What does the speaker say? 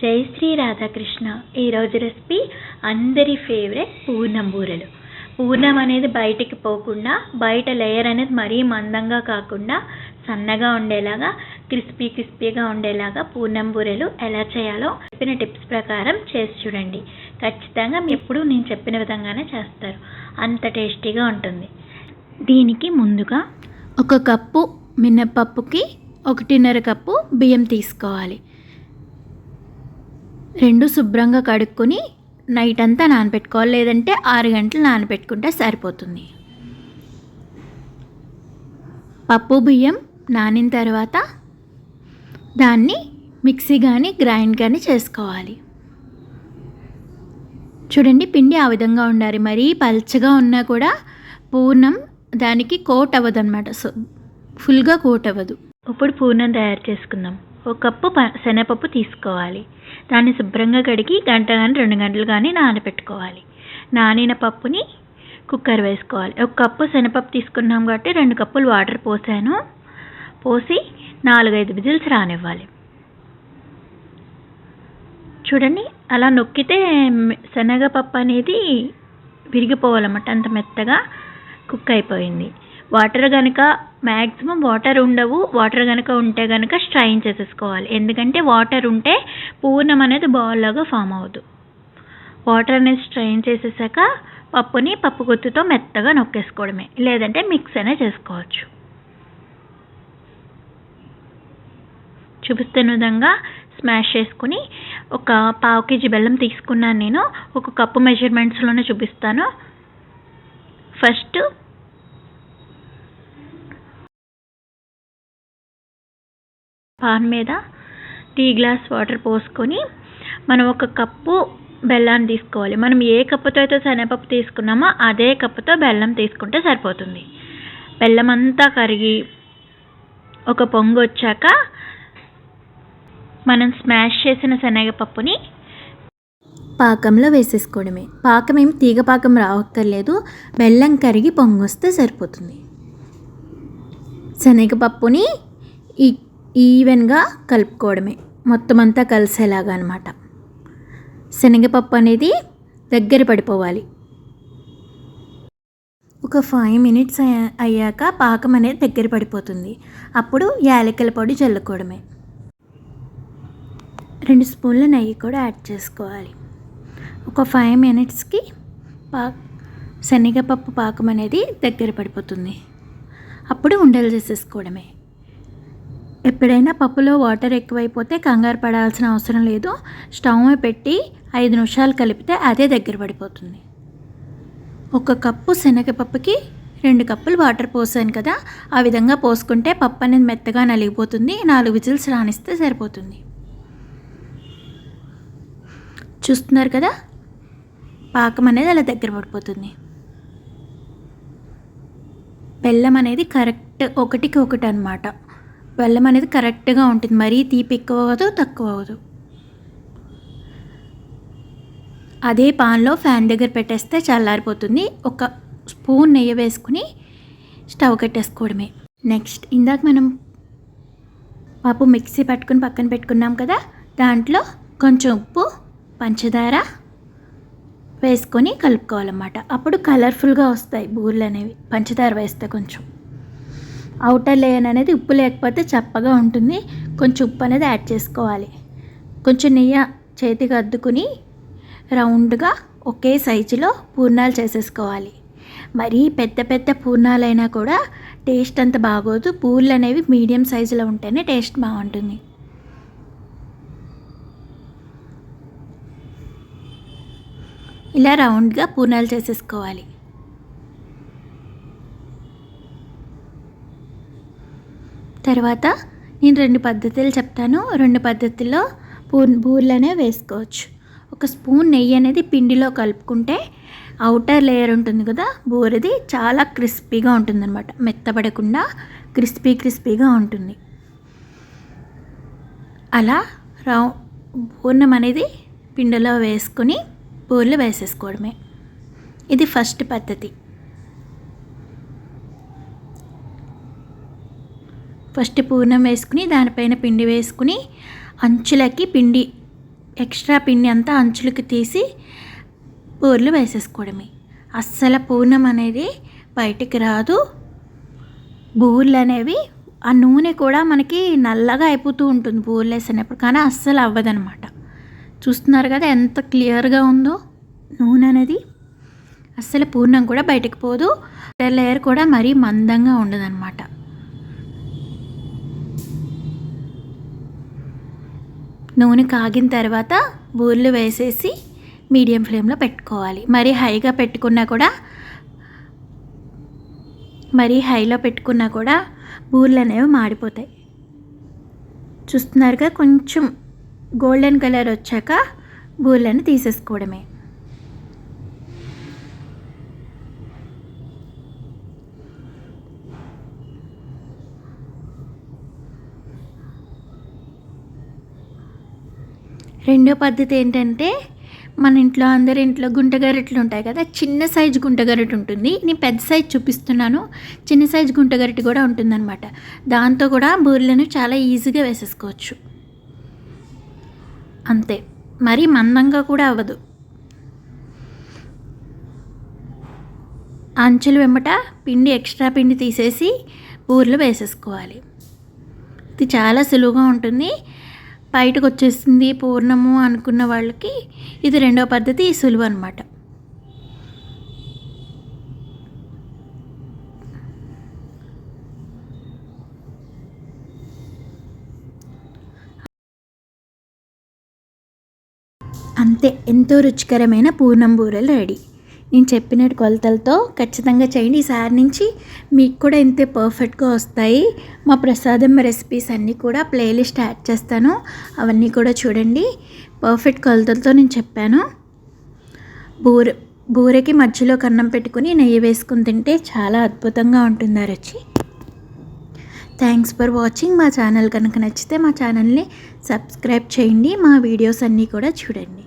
జై శ్రీ రాధాకృష్ణ. ఈరోజు రెసిపీ అందరి ఫేవరెట్ పూర్ణం బూరెలు. పూర్ణం అనేది బయటికి పోకుండా బయట లేయర్ అనేది మరీ మందంగా కాకుండా సన్నగా ఉండేలాగా క్రిస్పీ క్రిస్పీగా ఉండేలాగా పూర్ణం బూరెలు ఎలా చేయాలో చెప్పిన టిప్స్ ప్రకారం చేసి చూడండి. ఖచ్చితంగా మీ ఎప్పుడు నేను చెప్పిన విధంగానే చేస్తారు. అంత టేస్టీగా ఉంటుంది. దీనికి ముందుగా ఒక కప్పు మినప్పప్పుకి ఒకటిన్నర కప్పు బియ్యం తీసుకోవాలి. రెండు శుభ్రంగా కడుక్కొని నైట్ అంతా నానబెట్టుకోవాలి లేదంటే ఆరు గంటలు నానబెట్టుకుంటే సరిపోతుంది. పప్పు బియ్యం నానిన తర్వాత దాన్ని మిక్సీ కానీ గ్రైండ్ కానీ చేసుకోవాలి. చూడండి పిండి ఆ విధంగా ఉండాలి. మరీ పల్చగా ఉన్నా కూడా పూర్ణం దానికి కోట్ అవ్వదు అనమాట సో ఫుల్గా కోట్ అవ్వదు. ఇప్పుడు పూర్ణం తయారు చేసుకుందాం. ఒక కప్పు ప- శనగపప్పు తీసుకోవాలి. దాన్ని శుభ్రంగా కడిగి గంట కానీ రెండు గంటలు కానీ నానబెట్టుకోవాలి. నానిన పప్పుని కుక్కర్ వేసుకోవాలి. ఒక కప్పు శనగపప్పు తీసుకున్నాం కాబట్టి రెండు కప్పులు వాటర్ పోసాను. పోసి నాలుగైదు విజిల్స్ రానివ్వాలి. చూడండి అలా నొక్కితే శనగపప్పు అనేది విరిగిపోవాలన్నమాట. అంత మెత్తగా కుక్ అయిపోయింది. వాటర్ కనుక మ్యాక్సిమం వాటర్ ఉండవు. వాటర్ కనుక ఉంటే కనుక స్ట్రైన్ చేసేసుకోవాలి. ఎందుకంటే వాటర్ ఉంటే పూర్ణం అనేది బాల్ లాగా ఫామ్ అవ్వదు. వాటర్ అనేది స్ట్రైన్ చేసేసాక పప్పుని పప్పు గుత్తుతో మెత్తగా నొక్కేసుకోవడమే. లేదంటే మిక్స్ అయినా చేసుకోవచ్చు. చూపిస్తున్న విధంగా స్మాష్ చేసుకుని ఒక పావు కేజీ బెల్లం తీసుకున్నాను నేను. ఒక కప్పు మెజర్మెంట్స్లోనే చూపిస్తాను. ఫస్ట్ పాన్ మీద టీ గ్లాస్ వాటర్ పోసుకొని మనం ఒక కప్పు బెల్లాన్ని తీసుకోవాలి. మనం ఏ కప్పుతో అయితే శనగపప్పు తీసుకున్నామో అదే కప్పుతో బెల్లం తీసుకుంటే సరిపోతుంది. బెల్లం అంతా కరిగి ఒక పొంగు వచ్చాక మనం స్మాష్ చేసిన శనగపప్పుని పాకంలో వేసేసుకోవడమే. పాకం ఏమి తీగ పాకం రావక్కర్లేదు. బెల్లం కరిగి పొంగొస్తే సరిపోతుంది. శనగపప్పుని ఈ ఈవెన్గా కలుపుకోవడమే. మొత్తం అంతా కలిసేలాగా అనమాట శనగపప్పు అనేది దగ్గర పడిపోవాలి. ఒక ఫైవ్ మినిట్స్ అయ్యా- అయ్యాక పాకం అనేది దగ్గర పడిపోతుంది. అప్పుడు యాలకుల పొడి చల్లుకోవడమే. రెండు స్పూన్ల నెయ్యి కూడా యాడ్ చేసుకోవాలి. ఒక ఫైవ్ మినిట్స్కి పా శనగపప్పు పాకం అనేది దగ్గర పడిపోతుంది. అప్పుడు ఉండలు చేసేసుకోవడమే. ఎప్పుడైనా పప్పులో వాటర్ ఎక్కువైపోతే కంగారు పడాల్సిన అవసరం లేదు. స్టవ్ పెట్టి ఐదు నిమిషాలు కలిపితే అదే దగ్గర పడిపోతుంది. ఒక కప్పు శనగపప్పుకి రెండు కప్పులు వాటర్ పోసాను కదా. ఆ విధంగా పోసుకుంటే పప్పు అనేది మెత్తగా నలిగిపోతుంది. నాలుగు విజిల్స్ రాణిస్తే సరిపోతుంది. చూస్తున్నారు కదా? పాకం అనేది అలా దగ్గర పడిపోతుంది. బెల్లం అనేది కరెక్ట్ ఒకటికి ఒకటి అనమాట బెల్లం అనేది కరెక్ట్గా ఉంటుంది. మరీ తీపి ఎక్కువ అవ్వదు తక్కువ అవ్వదు అదే పాన్లో ఫ్యాన్ దగ్గర పెట్టేస్తే చల్లారిపోతుంది. ఒక స్పూన్ నెయ్యి వేసుకుని స్టవ్ కట్టేసుకోవడమే. నెక్స్ట్ ఇందాక మనం పాపు మిక్సీ పట్టుకుని పక్కన పెట్టుకున్నాం కదా దాంట్లో కొంచెం ఉప్పు పంచదార వేసుకొని కలుపుకోవాలన్నమాట. అప్పుడు కలర్ఫుల్గా వస్తాయి బూరెలు అనేవి. పంచదార వేస్తే కొంచెం. అవుటర్ లేయర్ అనేది ఉప్పు లేకపోతే చప్పగా ఉంటుంది. కొంచెం ఉప్పు అనేది యాడ్ చేసుకోవాలి. కొంచెం నెయ్యి చేతికి అద్దుకుని రౌండ్గా ఒకే సైజులో పూర్ణాలు చేసేసుకోవాలి. మరీ పెద్ద పెద్ద పూర్ణాలైనా కూడా టేస్ట్ అంత బాగోదు. పూర్లు అనేవి మీడియం సైజులో ఉంటేనే టేస్ట్ బాగుంటుంది. ఇలా రౌండ్గా పూర్ణాలు చేసేసుకోవాలి. తర్వాత నేను రెండు పద్ధతులు చెప్తాను. రెండు పద్ధతుల్లో పూ బూర్లనే వేసుకోవచ్చు. ఒక స్పూన్ నెయ్యి అనేది పిండిలో కలుపుకుంటే అవుటర్ లేయర్ ఉంటుంది కదా బూరది చాలా క్రిస్పీగా ఉంటుంది అనమాట మెత్తపడకుండా క్రిస్పీ క్రిస్పీగా ఉంటుంది. అలా రౌ పూర్ణం అనేది పిండిలో వేసుకొని బూరెలు వేసేసుకోవడమే. ఇది ఫస్ట్ పద్ధతి. ఫస్ట్ పూర్ణం వేసుకుని దానిపైన పిండి వేసుకుని అంచులకి పిండి ఎక్స్ట్రా పిండి అంతా అంచులకి తీసి పూర్లు వేసేసుకోవడమే. అస్సలు పూర్ణం అనేది బయటికి రాదు. బూర్లు అనేవి ఆ నూనె కూడా మనకి నల్లగా అయిపోతూ ఉంటుంది బూర్లు వేసినప్పుడు కానీ అస్సలు అవ్వదనమాట. చూస్తున్నారు కదా ఎంత క్లియర్గా ఉందో నూనె అనేది. అస్సలు పూర్ణం కూడా బయటకు పోదు. లేయర్ కూడా మరీ మందంగా ఉండదన్నమాట నూనె కాగిన తర్వాత బూర్లు వేసేసి మీడియం ఫ్లేమ్లో పెట్టుకోవాలి. మరీ హైగా పెట్టుకున్నా కూడా మరీ హైలో పెట్టుకున్నా కూడా బూర్లు అనేవి మాడిపోతాయి. చూస్తున్నారుగా కొంచెం గోల్డెన్ కలర్ వచ్చాక బూర్లను తీసేసుకోవడమే. రెండో పద్ధతి ఏంటంటే మన ఇంట్లో అందరి ఇంట్లో గుంట గరిటెలు ఉంటాయి కదా చిన్న సైజు గుంట గరిట ఉంటుంది నేను పెద్ద సైజు చూపిస్తున్నాను చిన్న సైజు గుంట గరిటె కూడా ఉంటుందన్నమాట. దాంతో కూడా బూరెలను చాలా ఈజీగా వేసేసుకోవచ్చు. అంతే. మరీ మందంగా కూడా అవ్వదు. అంచులు వెంబట పిండి ఎక్స్ట్రా పిండి తీసేసి బూరెలు వేసేసుకోవాలి. ఇది చాలా సులువుగా ఉంటుంది. బయటకు వచ్చేసింది పూర్ణము అనుకున్న వాళ్ళకి ఇది రెండో పద్ధతి సులువు అనమాట అంతే ఎంతో రుచికరమైన పూర్ణం బూరెలు రెడీ. నేను చెప్పిన కొలతలతో ఖచ్చితంగా చేయండి. ఈసారి నుంచి మీకు కూడా ఇంతే పర్ఫెక్ట్గా వస్తాయి. మా ప్రసాదం రెసిపీస్ అన్నీ కూడా ప్లేలిస్ట్ యాడ్ చేస్తాను. అవన్నీ కూడా చూడండి. పర్ఫెక్ట్ కొలతలతో నేను చెప్పాను. బూర బూరెకి మధ్యలో కన్నం పెట్టుకుని నెయ్యి వేసుకుని తింటే చాలా అద్భుతంగా ఉంటుంది ఆ రుచి? థ్యాంక్స్ ఫర్ వాచింగ్ మా ఛానల్ కనుక నచ్చితే మా ఛానల్ని సబ్స్క్రైబ్ చేయండి. మా వీడియోస్ అన్నీ కూడా చూడండి.